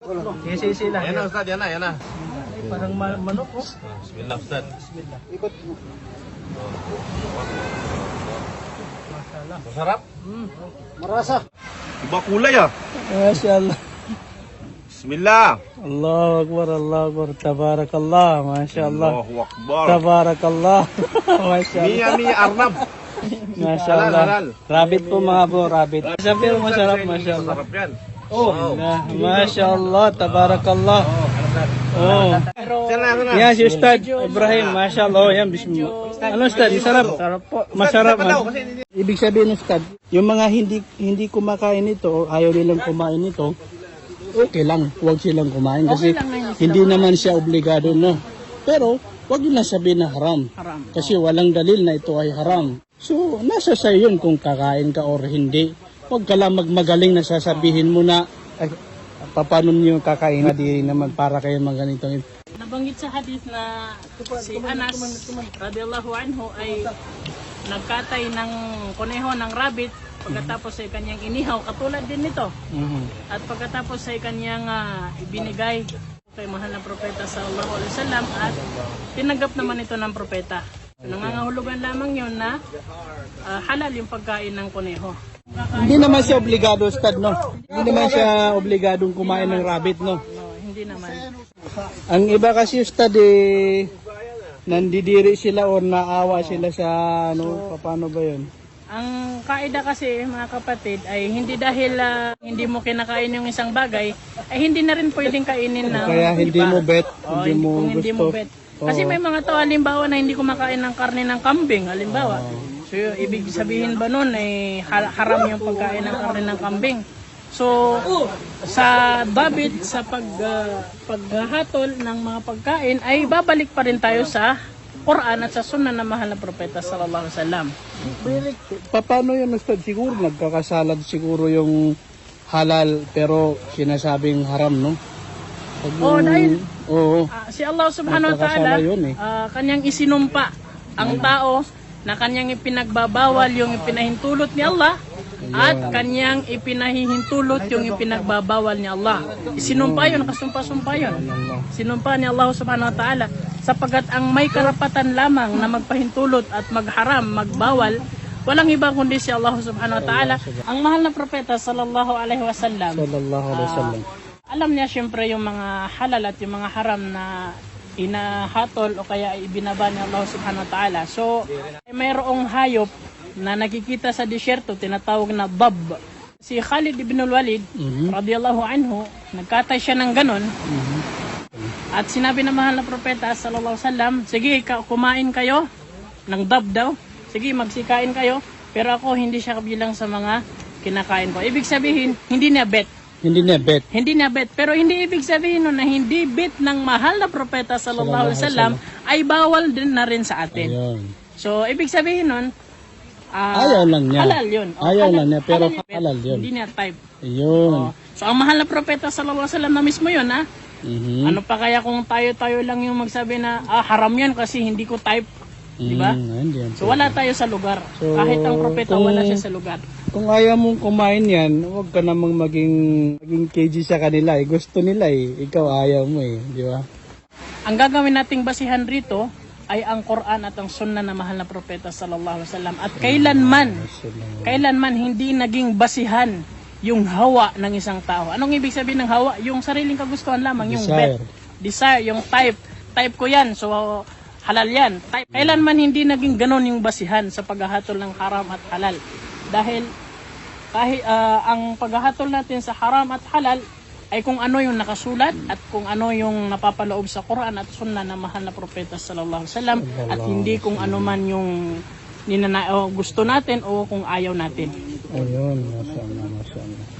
Sige, sige lang. Yan na, Ustad. Yan na, yan na. Ay, parang ma- manok oh. Ah, Bismillah, Ustad. Bismillah. Ikot mo. Mashallah. Masarap. Mm. Marasa. Iba kulay ah. Mashallah. Bismillah. Allahu Akbar, Allahu Akbar. Tabarakallah. Mashallah. Allahu Akbar. Tabarakallah. Mashallah. Mia, Mia, Arnab. Halal. Rabbit po mga bro, rabbit. Sabi masarap, mashallah. Masarap yan. Oh, na, mashallah, tabarakallah. Oh. Yan si Ustad Ibrahim, mashallah. Oh, yan, bismillah. Ano Ustad, masarap? Masarap po. Masarap. Ibig sabihin Ustad, yung mga hindi hindi kumakain nito, ayaw nilang kumain nito, okay lang, huwag silang kumain kasi hindi naman siya obligado no. Pero huwag nila sabihin na haram. Haram. Kasi walang dalil na ito ay haram. So, nasa sa yun kung kakain ka or hindi. Huwag ka lang magmagaling na sasabihin mo na, ay, paano niyo kakain na di naman para kayo mga ganitong Nabanggit sa hadith na si Anas radiyallahu anhu ay nagkatay ng kuneho ng rabbit pagkatapos ay kanyang inihaw katulad din nito Mhm. at pagkatapos ay kanyang ah, ibinigay kay mahal na propeta sallallahu alaihi wasallam at tinanggap naman ito ng propeta. Nangangahulugan lamang yun na ah, halal yung pagkain ng kuneho. Hindi naman siya obligado, Ustad, no? Hindi naman siya obligadong kumain ng rabbit, no? No, hindi naman. Ang iba kasi, Ustad, eh, nandidiri sila o naawa sila sa, ano, paano ba yun? Ang kaida kasi mga kapatid ay hindi dahil ah, hindi mo kinakain yung isang bagay ay hindi na rin pwedeng kainin ng Kaya hindi iba. mo bet, Oo, hindi mo kung hindi mo gusto. bet. Kasi may mga tao halimbawa na hindi kumakain ng karne ng kambing halimbawa. So yung ibig sabihin ba nun ay ha- haram yung pagkain ng karne ng kambing. So sa babit sa pag ah, paghahatol ng mga pagkain ay babalik pa rin tayo sa Quran at sa sunnah ng mahal na propeta sallallahu alaihi wasallam. Pa- Paano yun, Ustad? Siguro nagkakasalad siguro yung halal pero sinasabing haram, no? Pag yung- dahil Oo. Ah, si Allah subhanahu wa ta'ala eh. ah, kanyang isinumpa ang tao na kanyang ipinagbabawal yung ipinahintulot ni Allah at kanyang ipinahihintulot yung ipinagbabawal ni Allah. Isinumpa yun, nakasumpa-sumpa yun. Sinumpa ni Allah subhanahu wa ta'ala sapagat ang may karapatan lamang na magpahintulot at magharam, magbawal, walang iba kundi si Allah subhanahu wa ta'ala. Ang mahal na propeta sallallahu alaihi wasallam Sallallahu alaihi wasallam. alam niya siyempre yung mga halal at yung mga haram na inahatol o kaya ibinaba ni Allah subhanahu wa ta'ala. So, ay mayroong hayop na nakikita sa disyerto, tinatawag na dab. Si Khalid ibn al-Walid, Mhm. radiyallahu anhu, nagkatay siya ng ganon. Mhm. At sinabi ng mahal na propeta, sallallahu wasallam, sige, kumain kayo ng dab daw. Sige, magsikain kayo. Pero ako, hindi siya kabilang sa mga kinakain ko. Ibig sabihin, hindi niya bet. Hindi niya bet. Hindi niya bet. Pero hindi ibig sabihin nun na hindi bet ng mahal na propeta sallallahu alaihi wasallam ay bawal din na rin sa atin. Ayun. So, ibig sabihin nun, ah, Ayaw lang niya. Halal yun. O, Ayaw lang niya, pero bet. halal yun. Hindi niya type. Ayun. So, ang mahal na propeta sallallahu alaihi wasallam na mismo yun, ha? Mhm. Ano pa kaya kung tayo-tayo lang yung magsabi na, ah, haram yan kasi hindi ko type. Di ba? Mm, yan. So, wala tayo sa lugar. So, Kahit ang propeta, kung- wala siya sa lugar. Kung ayaw mong kumain yan, huwag ka namang maging, maging KG sa kanila eh. Gusto nila eh. Ikaw ayaw mo eh. Di ba? Ang gagawin nating basihan rito ay ang Quran at ang Sunnah na mahal na propeta sallallahu alaihi wasallam. At kailanman, kailanman hindi naging basihan yung hawa ng isang tao. Anong ibig sabihin ng hawa? Yung sariling kagustuhan lamang, yung Desire. bet. Desire, yung type. Type ko yan, so halal yan. Type. Kailanman hindi naging ganon yung basihan sa paghahatol ng haram at halal. Dahil kahit ah, ang paghahatol natin sa haram at halal ay kung ano yung nakasulat at kung ano yung napapaloob sa Quran at Sunnah ng mahal na propeta sallallahu alaihi wasallam at hindi kung ano man yung ninana o gusto natin o kung ayaw natin. Ayun. Masya Allah, masya Allah.